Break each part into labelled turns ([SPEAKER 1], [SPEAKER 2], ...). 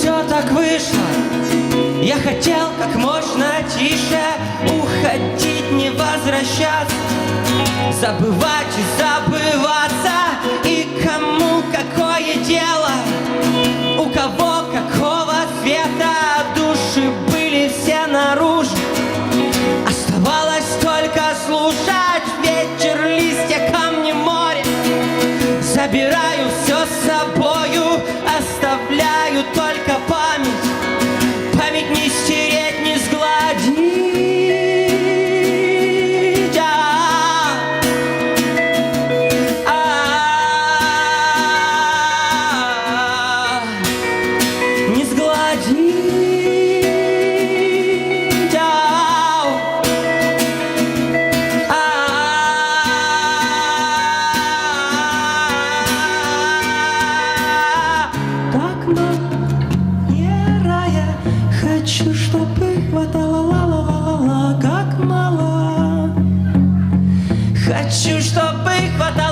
[SPEAKER 1] все так вышло. Я хотел как можно тише. Уходить, не возвращаться. Забывать и забываться. И кому какое дело? У кого какое хватало ла-ла-ла-ла Как мало. Хочу, чтобы хватало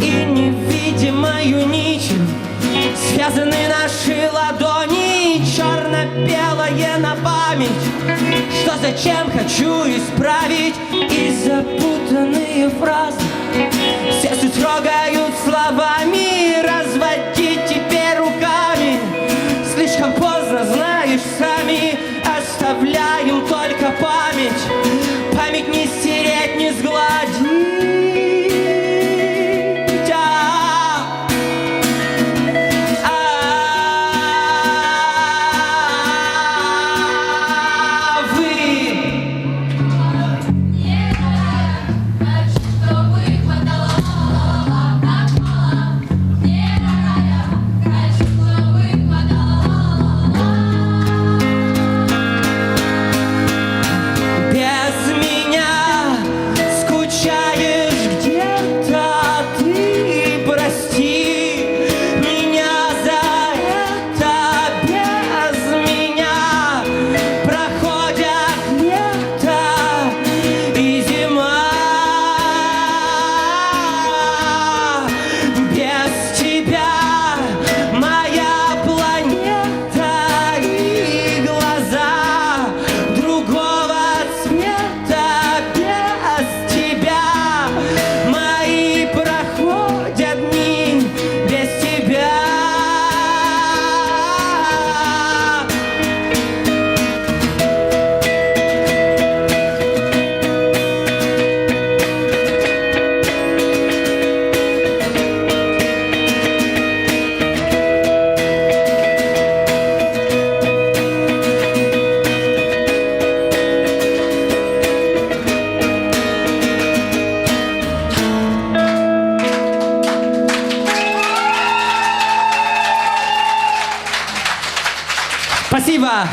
[SPEAKER 1] И невидимою нитью. Связаны наши ладони Черно-белое на память, что зачем хочу исправить И запутанные фразы. Сердце трогают словами Разводить Спасибо.